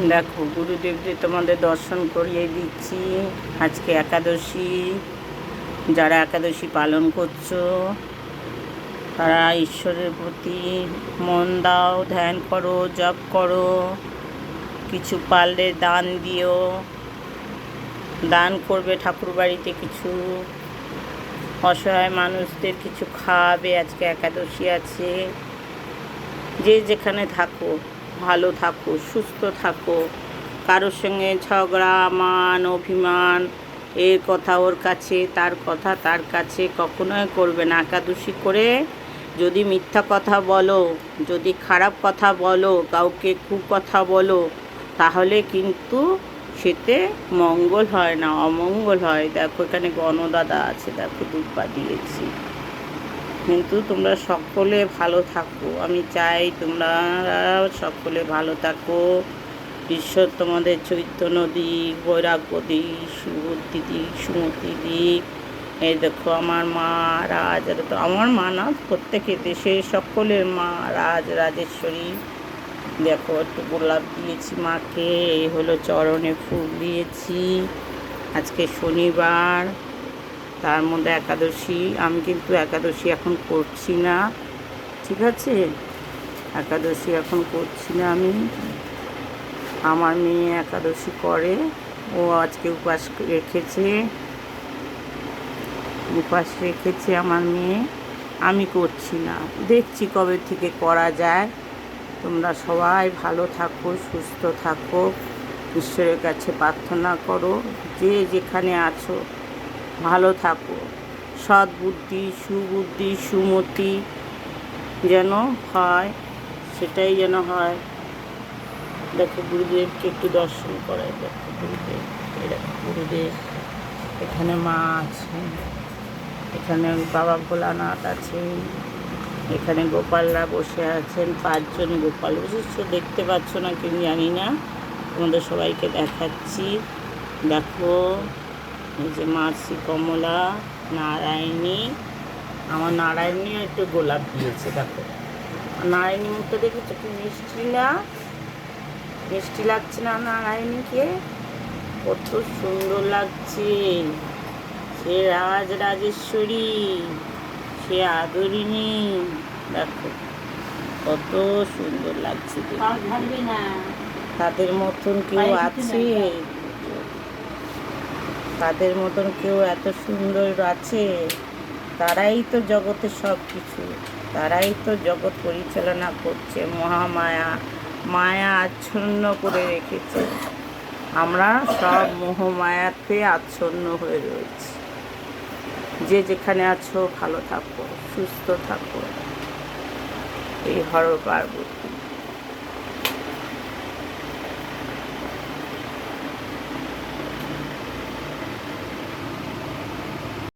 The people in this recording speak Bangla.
দেখো গুরুদেবদের তোমাদের দর্শন করিয়ে দিচ্ছি। আজকে একাদশী। যারা একাদশী পালন করছ, তারা ঈশ্বরের প্রতি মন দাও, ধ্যান করো, জপ করো। কিছু পারলে দান দিও। দান করবে ঠাকুর বাড়িতে কিছু। অসহায় মানুষদের কিছু খাওয়াবে। আজকে একাদশী আছে। যে যেখানে থাকো। ভালো থাকো, সুস্থ থাকো। কারোর সঙ্গে ঝগড়া, মান, অভিমান এর কথা ওর কাছে, তার কথা তার কাছে কখনোই করবে না। একাদশী করে যদি মিথ্যা কথা বলো, যদি খারাপ কথা বলো, কাউকে কুকথা বলো, তাহলে কিন্তু সেতে মঙ্গল হয় না, অমঙ্গল হয়। দেখো এখানে গণদাদা আছে, দেখো দুপা দিয়েছি কিন্তু তোমরা সকলে ভালো থাকো। আমি চাই তোমরা সকলে ভালো থাকো। ঈশ্বর তোমাদের চৈতন্য দিক বৈরাগ্য দিক সুবুদ্ধি দিক, সুমতি দিক। এই দেখো আমার মা রাজ তো আমার মা না প্রত্যেকের দেশের সকলের মা রাজ, রাজেশ্বরী। দেখো একটু গোলাপ দিয়েছি মাকে, এই হলো চরণে ফুল দিয়েছি। আজকে শনিবার। তার মধ্যে একাদশী, আমি কিন্তু একাদশী এখন করছি না, ঠিক আছে? একাদশী এখন করছি না আমি। আমার মেয়ে একাদশী করে, ও আজকে উপাস রেখেছে। উপাস রেখেছে আমার মেয়ে। আমি করছি না। দেখছি কবে থেকে করা যায়। তোমরা সবাই ভালো থাকো, সুস্থ থাকো। ঈশ্বরের কাছে প্রার্থনা করো। যে যেখানে আছো ভালো থাকো। সৎ বুদ্ধি, সুবুদ্ধি, সুমতি যেন হয়, সেটাই যেন হয়। দেখো গুরুদেবকে একটু দর্শন করাই, দেখো গুরুদেব দেখো গুরুদেব, এখানে মা আছে, এখানে বাবা ভোলানাথ আছে, এখানে গোপালরা বসে আছেন, পাঁচজন গোপাল বিশেষ দেখতে পাচ্ছ না কেউ জানি না, তোমাদের সবাইকে দেখাচ্ছি। দেখো এই যে মাসি কমলা নারায়ণী। আমার নারায়ণীও একটু গোলাপ দিয়েছে দেখো। নারায়ণী মুখটা দেখেছ কি মিষ্টি না? মিষ্টি লাগছে না নারায়ণীকে? কত সুন্দর লাগছে। সে রাজ রাজেশ্বরী সে আদরিণী দেখো। কত সুন্দর লাগছে তাদের মতন কেউ আছে। তাদের মতন কেউ এত সুন্দর আছে? তারাই তো জগতে সব কিছু তারাই তো জগৎ পরিচালনা করছে, মহামায়া, মায়া আচ্ছন্ন করে রেখেছে। আমরা সব মোহমায়াতে আচ্ছন্ন হয়ে রয়েছি। যে যেখানে আছো, ভালো থাকো, সুস্থ থাকো। এই হর পার্বতী